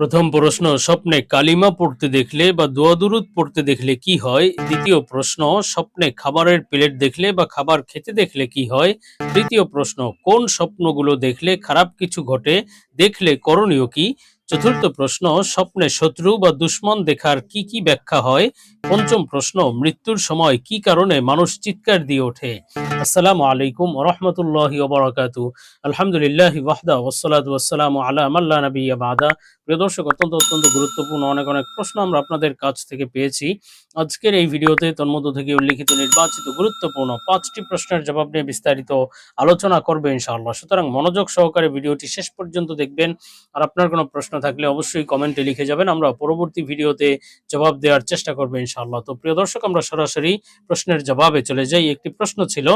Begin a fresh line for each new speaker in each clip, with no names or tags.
প্রথম প্রশ্ন, স্বপ্নে কালিমা পড়তে দেখলে বা দোয়া দুরুদ পড়তে দেখলে কি হয়? দ্বিতীয় প্রশ্ন, স্বপ্নে খাবারের প্লেট দেখলে বা খাবার খেতে দেখলে কি হয়? তৃতীয় প্রশ্ন, কোন স্বপ্নগুলো দেখলে খারাপ কিছু ঘটে? দেখলে করণীয় কি? চতুর্থ প্রশ্ন, স্বপ্নে শত্রু বা দুশ্মন দেখার কি কি ব্যাখ্যা হয়? পঞ্চম প্রশ্ন, মৃত্যুর সময় কি কারণে মানুষ চিৎকার দিয়ে ওঠে? আসসালামু আলাইকুম রহমতুল্লাহি ওবরাকাতু আলহামদুলিল্লাহ ওয়াহদা ওয়াসসালাতু ওয়াসসালামু আলা মাল্লা নাবিয়্যা বাদা। প্রিয় দর্শক, অত্যন্ত অত্যন্ত গুরুত্বপূর্ণ অনেক অনেক প্রশ্ন আমরা আপনাদের কাছ থেকে পেয়েছি। আজকের এই ভিডিওতে তন্মধ্য থেকে উল্লিখিত নির্বাচিত গুরুত্বপূর্ণ পাঁচটি প্রশ্নের জবাব নিয়ে বিস্তারিত আলোচনা করবে ইনশাআল্লাহ। সুতরাং মনোযোগ সহকারে ভিডিওটি শেষ পর্যন্ত দেখবেন। আর আপনার কোনো প্রশ্ন থাকলে অবশ্যই কমেন্টে লিখে যাবেন। আমরা পরবর্তী ভিডিওতে জবাব দেওয়ার চেষ্টা করব ইনশাআল্লাহ। তো প্রিয় দর্শক, আমরা সরাসরি প্রশ্নের জবাবে চলে যাই। একটি প্রশ্ন ছিল,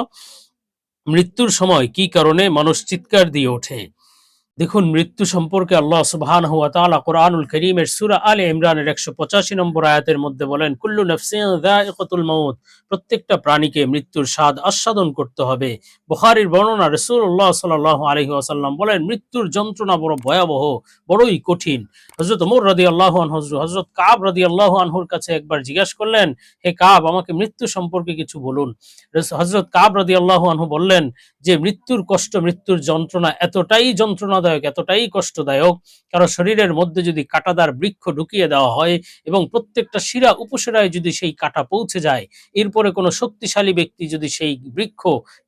মৃত্যুর সময় কি কারণে মানুষ চিৎকার দিয়ে ওঠে? দেখুন, মৃত্যু সম্পর্কে আল্লাহ সুবহান হুয়া তাআলা কোরআনুল করিমের সূরা আলে ইমরানের একশো পঁচাশি নম্বর আয়াতের মধ্যে বলেন, কুল্লু নাফসিন যায়িকাতুল মাউত প্রত্যেকটা প্রাণীকে মৃত্যুর স্বাদ আস্বাদন করতে হবে। বুখারীর বর্ণনা রাসূলুল্লাহ সাল্লাল্লাহু আলাইহি ওয়াসাল্লাম বলেন, মৃত্যুর যন্ত্রণা বড় ভয়াবহ, বড়ই কঠিন। হযরত ওমর রাদিয়াল্লাহু আনহু, হযরত কাব রাদিয়াল্লাহু আনহুর কাছে একবার জিজ্ঞাসা করলেন, হে কাব, আমাকে মৃত্যু সম্পর্কে কিছু বলুন? হযরত কাব রাদিয়াল্লাহু আনহু বললেন যে মৃত্যুর কষ্ট, মৃত্যুর যন্ত্রণা এতটাই যন্ত্রণাদায়ক, এতটাই কষ্টদায়ক, কারও শরীরের মধ্যে যদি কাঁটাদার বৃক্ষ ঢুকিয়ে দেওয়া হয় এবং প্রত্যেকটা শিরা উপশিরায় যদি সেই কাঁটা পৌঁছে যায়, এরপরে কোনো শক্তিশালী ব্যক্তি যদি সেই বৃক্ষ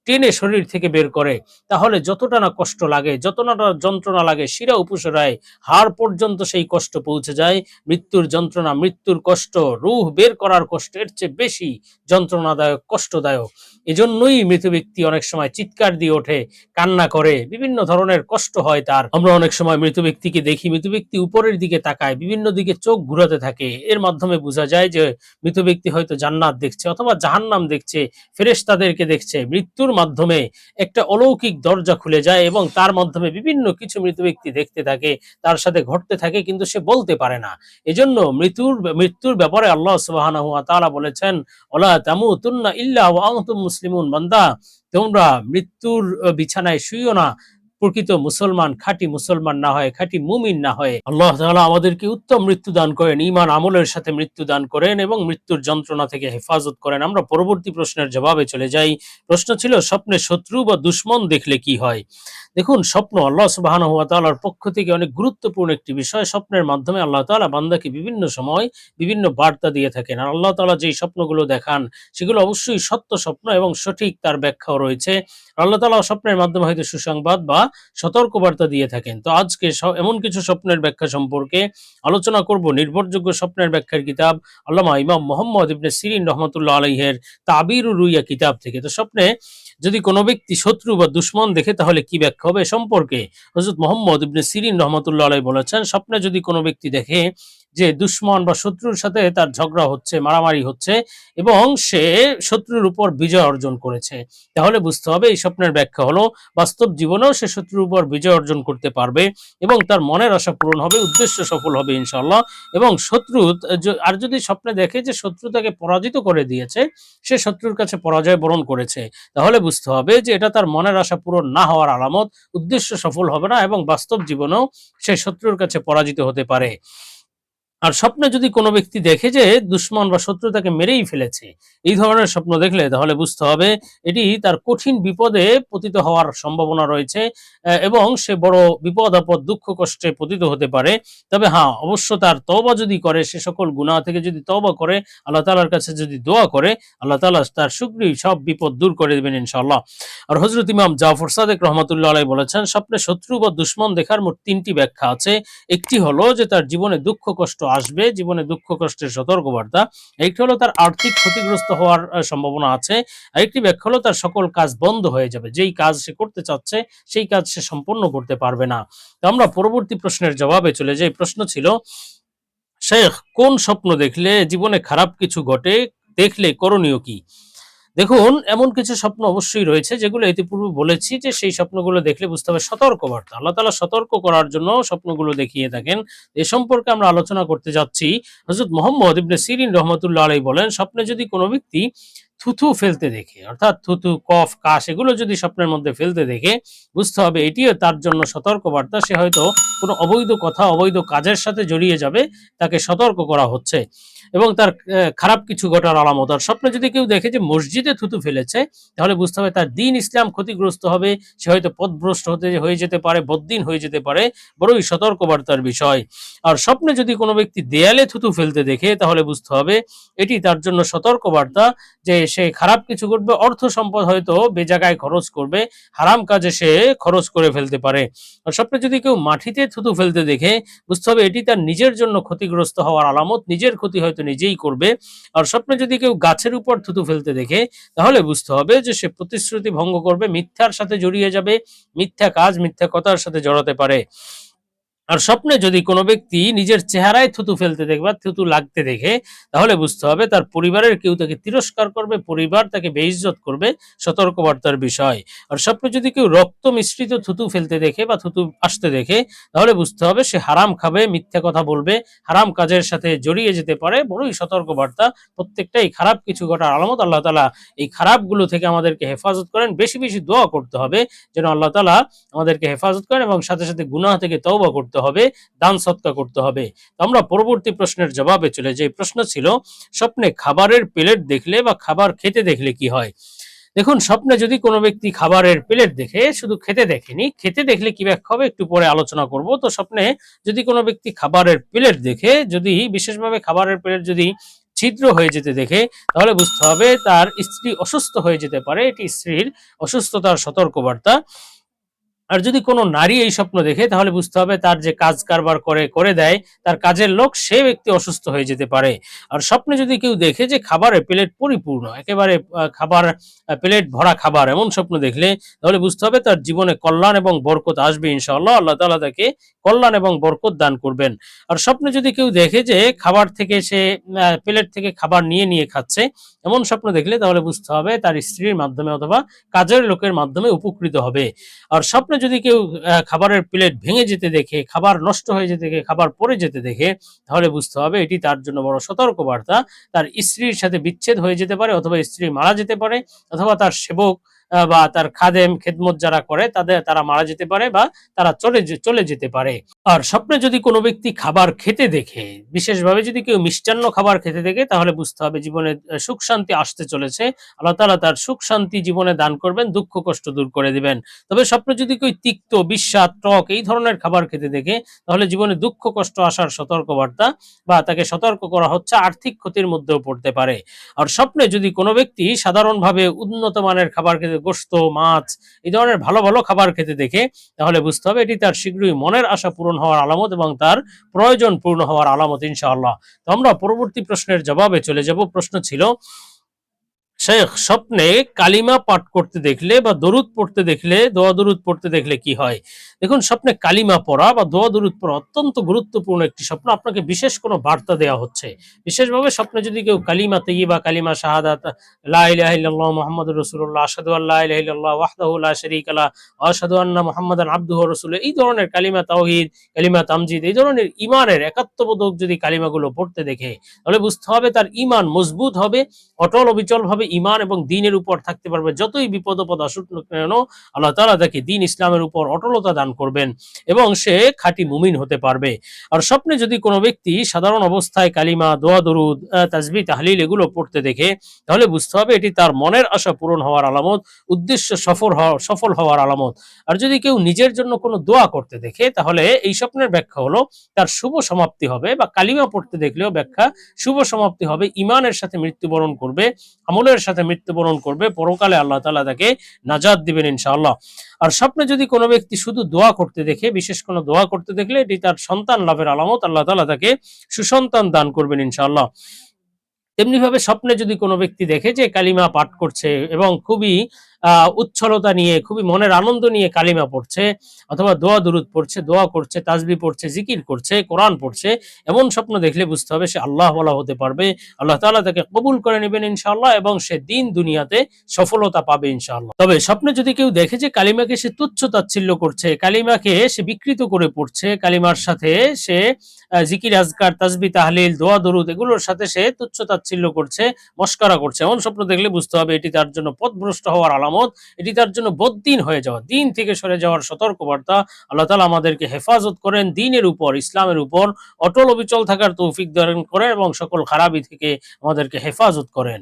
টেনে শরীর থেকে বের করে, তাহলে যতটা না কষ্ট লাগে, যতটা যন্ত্রণা লাগে, শিরা উপশিরায় হাড় পর্যন্ত সেই কষ্ট পৌঁছে যায়। মৃত্যুর যন্ত্রণা, মৃত্যুর কষ্ট, রুহ বের করার কষ্ট এর চেয়ে বেশি যন্ত্রণাদায়ক, কষ্টদায়ক। এজন্যই মৃত ব্যক্তি অনেক সময় চিৎকার দিয়ে ওঠে, কান্না করে, বিভিন্ন ধরনের কষ্ট হয় তার। আমরা অনেক সময় মৃত ব্যক্তিকে দেখি, মৃত ব্যক্তি উপরের দিকে তাকায়, বিভিন্ন দিকে চোখ ঘুরাতে থাকে। এর মাধ্যমে বোঝা যায় যে মৃত ব্যক্তি হয়তো জান্নাত দেখছে অথবা জাহান্নাম দেখছে, ফেরেশতাদেরকে দেখছে। মৃত্যুর মাধ্যমে একটা অলৌকিক দরজা খুলে যায় এবং তার মাধ্যমে বিভিন্ন কিছু মৃত ব্যক্তি দেখতে থাকে, তার সাথে ঘটতে থাকে কিন্তু সে বলতে পারে না। এজন্য মৃত্যুর মৃত্যুর ব্যাপারে আল্লাহ তাআলা বলেছেন, ওলা তামুতুন্না ইল্লা ওয়া আনতুম মুসলিমুন বান্দা। তোমরা মৃত্যুর বিছানায় শুইও না। প্রকৃত মুসলমান, খাঁটি মুসলমান না হয়, খাঁটি মুমিন না হয়। আল্লাহ তাআলা আমাদেরকে উত্তম মৃত্যু দান করেন, ঈমান আমলের সাথে মৃত্যু দান করেন এবং মৃত্যুর যন্ত্রণা থেকে হেফাজত করেন। আমরা পরবর্তী প্রশ্নের জবাবে চলে যাই। প্রশ্ন ছিল, স্বপ্নে শত্রু বা দুশ্মন দেখলে কি হয়? দেখুন, স্বপ্ন আল্লাহ সুবহানাহু ওয়া তাআলার পক্ষ থেকে অনেক গুরুত্বপূর্ণ একটি বিষয়। স্বপ্নের মাধ্যমে আল্লাহ তাআলা বান্দাকে বিভিন্ন সময় বিভিন্ন বার্তা দিয়ে থাকেন। আর আল্লাহ তাআলা যেই স্বপ্নগুলো দেখান, সেগুলো অবশ্যই সত্য স্বপ্ন এবং সঠিক তার ব্যাখ্যাও রয়েছে। আল্লাহ তাআলা স্বপ্নের মাধ্যমে হয়তো সুসংবাদ বা সতর্ক বার্তা দিয়ে থাকেন। তো আজকে এমন কিছু স্বপ্নের ব্যাখ্যা সম্পর্কে আলোচনা করব। নির্ভরযোগ্য স্বপ্নের ব্যাখ্যার কিতাব আল্লামা ইমাম মোহাম্মদ ইবনে সিরিন রহমতুল্লাহ আলহের তাবির রুইয়া কিতাব থেকে। তো স্বপ্নে যদি কোনো ব্যক্তি শত্রু বা দুশ্মন দেখে, তাহলে কি ব্যাখ্যা হবে? সম্পর্কে হজরত মোহাম্মদ ইবনে সিরিন রহমতুল্লাহ আলাই বলেছেন, স্বপ্নে যদি কোনো ব্যক্তি দেখে যে দুশ্মন বা শত্রুর সাথে তার ঝগড়া হচ্ছে, মারামারি হচ্ছে, এবং সে শত্রুর উপর বিজয় অর্জন করেছে, তাহলে বুঝতে হবে এই স্বপ্নের ব্যাখ্যা হলো, বাস্তব জীবনেও সে শত্রুর উপর বিজয় অর্জন করতে পারবে এবং তার মনের আশা পূরণ হবে, উদ্দেশ্য সফল হবে ইনশাল্লাহ এবং শত্রু আর যদি স্বপ্নে দেখে যে শত্রু তাকে পরাজিত করে দিয়েছে, সে শত্রুর কাছে পরাজয় বরণ করেছে, তাহলে বুঝতে হবে যে এটা তার মনের আশা পূরণ না হওয়ার আলামত, উদ্দেশ্য সফল হবে না এবং বাস্তব জীবনেও সে শত্রুর কাছে পরাজিত হতে পারে। আর স্বপ্নে যদি কোনো ব্যক্তি দেখে যে দুশ্মন বা শত্রু তাকে মেরেই ফেলেছে, এই ধরনের স্বপ্ন দেখলে তাহলে বুঝতে হবে এটি তার কঠিন বিপদে পতিত হওয়ার সম্ভাবনা রয়েছে এবং সে বড় বিপদ, আপদ, দুঃখ, কষ্টে পতিত হতে পারে। তবে হ্যাঁ অবশ্য তার তওবা যদি করে, সে সকল গুনাহ থেকে যদি তওবা করে, আল্লাহ তালার কাছে যদি দোয়া করে, আল্লাহ তাআলা তার শুকরি সব বিপদ দূর করে দেবেন ইনশাল্লাহ আর হজরত ইমাম জাফর সাদেক রহমতুল্লাহ আলাই বলেছেন, স্বপ্নে শত্রু বা দুশ্মন দেখার মোট তিনটি ব্যাখ্যা আছে। একটি হলো যে তার জীবনে দুঃখ, কষ্ট আসবে, জীবনে দুঃখ, কষ্টের সতর্কবার্তা। একটি হলো তার আর্থিক ক্ষতিগ্রস্ত হওয়ার সম্ভাবনা আছে। আরেকটি ব্যাখ্যা হলো তার সকল কাজ বন্ধ হয়ে যাবে। যেই কাজ সে করতে চাচ্ছে, সেই কাজ সে সম্পন্ন করতে পারবে না। তো আমরা পরবর্তী প্রশ্নের জবাবে চলে যাই। প্রশ্ন ছিল, শেখ, কোন স্বপ্ন দেখলে জীবনে খারাপ কিছু ঘটে? দেখলে করণীয় কি? দেখুন, এমন কিছু স্বপ্ন অবশ্যই রয়েছে যেগুলো ইতিপূর্বে বলেছি যে সেই স্বপ্নগুলো দেখলে বুঝতে হবে সতর্কবার্তা। আল্লাহ তালা সতর্ক করার জন্য স্বপ্নগুলো দেখিয়ে থাকেন। এ সম্পর্কে আমরা আলোচনা করতে যাচ্ছি। হজরত মোহাম্মদ ইবনে সিরিন রহমতুল্লাহ আলাই বলেন, স্বপ্নে যদি কোনো ব্যক্তি থুথু ফেলতে দেখে, অর্থাৎ থুথু, কফ, কাশ, এগুলো যদি স্বপ্নের মধ্যে ফেলতে দেখে, বুঝতে হবে এটিও তার জন্য সতর্কবার্তা। সে হয়তো কোনো অবৈধ কথা, অবৈধ কাজের সাথে জড়িয়ে যাবে, তাকে সতর্ক করা হচ্ছে এবং তার খারাপ কিছু ঘটার আলামত। আর স্বপ্নে যদি কেউ দেখে যে মসজিদে থুতু ফেলেছে, তাহলে বুঝতে হবে তার দিন ইসলাম ক্ষতিগ্রস্ত হবে, সে হয়তো পথভ্রষ্ট হতে হয়ে যেতে পারে, বদ্দিন হয়ে যেতে পারে, বড়ই সতর্কবার্তার বিষয়। আর স্বপ্নে যদি কোনো ব্যক্তি দেয়ালে থুতু ফেলতে দেখে, তাহলে বুঝতে হবে এটি তার জন্য সতর্কবার্তা যে সে খারাপ কিছু করবে অর্থ সম্পদ হয়তো বেজাগায় খরচ করবে, হারাম কাজে সে খরচ করে ফেলতে পারে। স্বপ্নে যদি কেউ মাটিতে থুতু ফেলতে দেখে, বুঝতে হবে এটি তার নিজের জন্য ক্ষতিগ্রস্ত হওয়ার আলামত, নিজের ক্ষতি হয়তো নিজেই করবে। আর স্বপ্নে যদি কেউ গাছের উপর থুতু ফেলতে দেখে, তাহলে বুঝতে হবে যে সে প্রতিশ্রুতি ভঙ্গ করবে, মিথ্যার সাথে জড়িয়ে যাবে, মিথ্যা কাজ, মিথ্যা কথার সাথে জড়াতে পারে। আর স্বপ্নে যদি কোনো ব্যক্তি নিজের চেহারায় থুতু ফেলতে দেখবে বা থুতু লাগতে দেখে, তাহলে বুঝতে হবে তার পরিবারের কেউ তাকে তিরস্কার করবে, পরিবার তাকে বেইজ্জত করবে, সতর্কবার্তার বিষয়। আর স্বপ্নে যদি কেউ রক্ত মিশ্রিত থুতু ফেলতে দেখে বা থুতু আসতে দেখে, তাহলে বুঝতে হবে সে হারাম খাবে, মিথ্যা কথা বলবে, হারাম কাজের সাথে জড়িয়ে যেতে পারে, বড়ই সতর্কবার্তা। প্রত্যেকটাই খারাপ কিছু ঘটার আলামত আল্লাহ তালা এই খারাপগুলো থেকে আমাদেরকে হেফাজত করেন। বেশি বেশি দোয়া করতে হবে যেন আল্লাহ তালা আমাদেরকে হেফাজত করেন এবং সাথে সাথে গুনাহ থেকে তওবা করতে হবে, দান সৎকা করতে হবে। আমরা পরবর্তী প্রশ্নের জবাবে চলে যাই। প্রশ্ন ছিল, স্বপ্নে খাবারের প্লেট দেখলে বা খাবার খেতে দেখলে কি হয়? দেখুন, স্বপ্নে যদি কোনো ব্যক্তি খাবারের প্লেট দেখে, শুধু খেতে দেখেনি, খেতে দেখলে কি ব্যাখ্যা হবে? একটু পরে আলোচনা করব। তো স্বপ্নে যদি কোনো ব্যক্তি খাবারের প্লেট দেখে, যদি বিশেষভাবে খাবারের প্লেট যদি ছিদ্র হয়ে যেতে দেখে, তাহলে বুঝতে হবে তার স্ত্রী অসুস্থ হয়ে যেতে পারে। এটি স্ত্রীর অসুস্থতার সতর্কবার্তা। আর যদি কোনো নারী এই স্বপ্ন দেখে, তাহলে বুঝতে হবে তার যে কাজ কারবার করে করে দেয়, তার কাজের লোক সে ব্যক্তি অসুস্থ হয়ে যেতে পারে। আর স্বপ্নে যদি কেউ দেখে যে খাবারের প্লেট পরিপূর্ণ, একেবারে খাবার প্লেট ভরা খাবার, এমন স্বপ্ন দেখলে, তাহলে বুঝতে হবে তার জীবনে কল্যাণ এবং বরকত আসবে ইনশাআল্লাহ। আল্লাহ তাআলা তাকে কল্যাণ এবং বরকত দান করবেন। আর স্বপ্নে যদি কেউ দেখে যে খাবার থেকে সে প্লেট থেকে খাবার নিয়ে নিয়ে খাচ্ছে, এমন স্বপ্ন দেখলে তাহলে বুঝতে হবে তার স্ত্রীর মাধ্যমে অথবা কাজের লোকের মাধ্যমে উপকৃত হবে। আর স্বপ্নে যদি কেউ খাবারের প্লেট ভেঙে যেতে দেখে, খাবার নষ্ট হয়ে যেতে দেখে, খাবার পরে যেতে দেখে, তাহলে বুঝতে হবে এটি তার জন্য বড় সতর্কবার্তা। তার স্ত্রীর সাথে বিচ্ছেদ হয়ে যেতে পারে অথবা স্ত্রী মারা যেতে পারে, অথবা তার সেবক বা তার খাদেম, খেদমত যারা করে, তাদের, তারা মারা যেতে পারে বা তারা চলে চলে যেতে পারে। আর স্বপ্নে যদি কোনো ব্যক্তি খাবার খেতে দেখে, বিশেষভাবে যদি কেউ মিষ্টান্ন খাবার খেতে দেখে, তাহলে বুঝতে হবে জীবনে সুখ শান্তি আসতে চলেছে। আল্লাহ তাআলা তার সুখ শান্তি জীবনে দান করবেন, দুঃখ কষ্ট দূর করে দিবেন। তবে স্বপ্নে যদি কেউ তিক্ত, বিস্বাদ টক এই ধরনের খাবার খেতে দেখে, তাহলে জীবনে দুঃখ, কষ্ট আসার সতর্কবার্তা বা তাকে সতর্ক করা হচ্ছে, আর্থিক ক্ষতির মধ্যেও পড়তে পারে। আর স্বপ্নে যদি কোনো ব্যক্তি সাধারণভাবে উন্নত মানের খাবার খেতে গোস্ত, মাছ, এই ধরনের ভালো ভালো খাবার খেতে দেখে তাহলে বুঝতে হবে এটি তার শীঘ্রই মনের আশা পূরণ হওয়ার আলামত এবং তার প্রয়োজন পূর্ণ হওয়ার আলামত, ইনশাআল্লাহ। তো আমরা পরবর্তী প্রশ্নের জবাবে চলে যাব। প্রশ্ন ছিল, শেখ, স্বপ্নে কালিমা পাঠ করতে দেখলে বা দরুদ পড়তে দেখলে, দোয়া দরুদ পড়তে দেখলে কি হয়? দেখুন, স্বপ্নে কালিমা পড়া বা দোয়া দরুদ পড়া অত্যন্ত গুরুত্বপূর্ণ একটি স্বপ্ন। আপনাকে বিশেষ কোনো বার্তা দেওয়া হচ্ছে। বিশেষভাবে স্বপ্নে যদি কেউ কালিমা তৈবা কালিমা শাহাদাত, লা ইলাহা ইল্লাল্লাহ মুহাম্মাদুর রাসূলুল্লাহ, আশহাদু আল্লা ইলাহা ইল্লাল্লাহ ওয়াহদাহু লা শারীকা মুহাম্মাদান আবদুহু ওয়া এই ধরনের কালিমা তাওহীদ, কালিমা তামজিদ, এই ধরনের ইমানের একাত্মবোধক যদি কালিমাগুলো পড়তে দেখে, তাহলে বুঝতে হবে তার ইমান মজবুত হবে, অটল অবিচল ভাবে ইমান এবং দিনের উপর থাকতে পারবে। যতই বিপদ আপদ আসুক না কেন, আল্লাহ তাআলা তাকে দিন ইসলামের উপর অটলতা দান করবেন এবং সে খাঁটি মুমিন হতে পারবে। আর স্বপ্নে যদি কোনো ব্যক্তি সাধারণ অবস্থায় কালিমা, দোয়া, দরুদ তাসবিহ, তাহলিল এগুলো পড়তে দেখে, তাহলে বুঝতে হবে এটি তার মনের আশা পূরণ হওয়ার আলামত, উদ্দেশ্য সফল হওয়া, সফল হওয়ার আলামত। আর যদি কেউ নিজের জন্য কোনো দোয়া করতে দেখে, তাহলে এই স্বপ্নের ব্যাখ্যা হলো তার শুভ সমাপ্তি হবে বা কালিমা পড়তে দেখলেও ব্যাখ্যা শুভ সমাপ্তি হবে ইমানের সাথে মৃত্যুবরণ করবে, আমলের সাথে মৃত্যুবরণ করবে, পরকালে আল্লাহ তাআলা তাকে নাজাত দিবেন ইনশাআল্লাহ। আর স্বপ্নে যদি কোনো ব্যক্তি শুধু দোয়া করতে দেখে, বিশেষ কোনো দোয়া করতে দেখলে এটি তার সন্তান লাভের আলামত, আল্লাহ তালা তাকে সুসন্তান দান করবেন ইনশাআল্লাহ। তেমনি ভাবে স্বপ্নে যদি কোনো ব্যক্তি দেখে যে কালিমা পাঠ করছে এবং খুবই উচ্ছলতা নিয়ে, খুবই মনের আনন্দ নিয়ে কালিমা পড়ছে, অথবা দোয়া দুরুদ পড়ছে, দোয়া করছে তাজবি পড়ছে, জিকির করছে, কোরআন পড়ছে, এমন স্বপ্ন দেখলে বুঝতে হবে সে আল্লাহ বলা হতে পারবে। আল্লাহ তাআলা তাকে কবুল করে নেবেন ইনশাআল্লাহ এবং সে দিন দুনিয়াতে সফলতা পাবে ইনশাআল্লাহ। তবে স্বপ্নে যদি কেউ দেখে যে কালিমাকে সে তুচ্ছ তাচ্ছিল্য করছে, কালিমাকে সে বিকৃত করে পড়ছে, কালিমার সাথে সে জিকির, আজকার তাজবি তাহলিল, দোয়া দরুদ এগুলোর সাথে সে তুচ্ছ তাচ্ছিল্য করছে, মস্করা করছে, এমন স্বপ্ন দেখলে বুঝতে হবে এটি তার জন্য পথভ্রষ্ট হওয়ার আলামত এটি তার জন্য বদ্দিন হয়ে যাওয়া। দিন থেকে সরে যাওয়ার সতর্কবার্তা আল্লাহ তালা আমাদেরকে হেফাজত করেন দিনের উপর, ইসলামের উপর। অটল অবিচল থাকার তৌফিক দান করেন এবং সকল খারাপি থেকে আমাদেরকে হেফাজত করেন।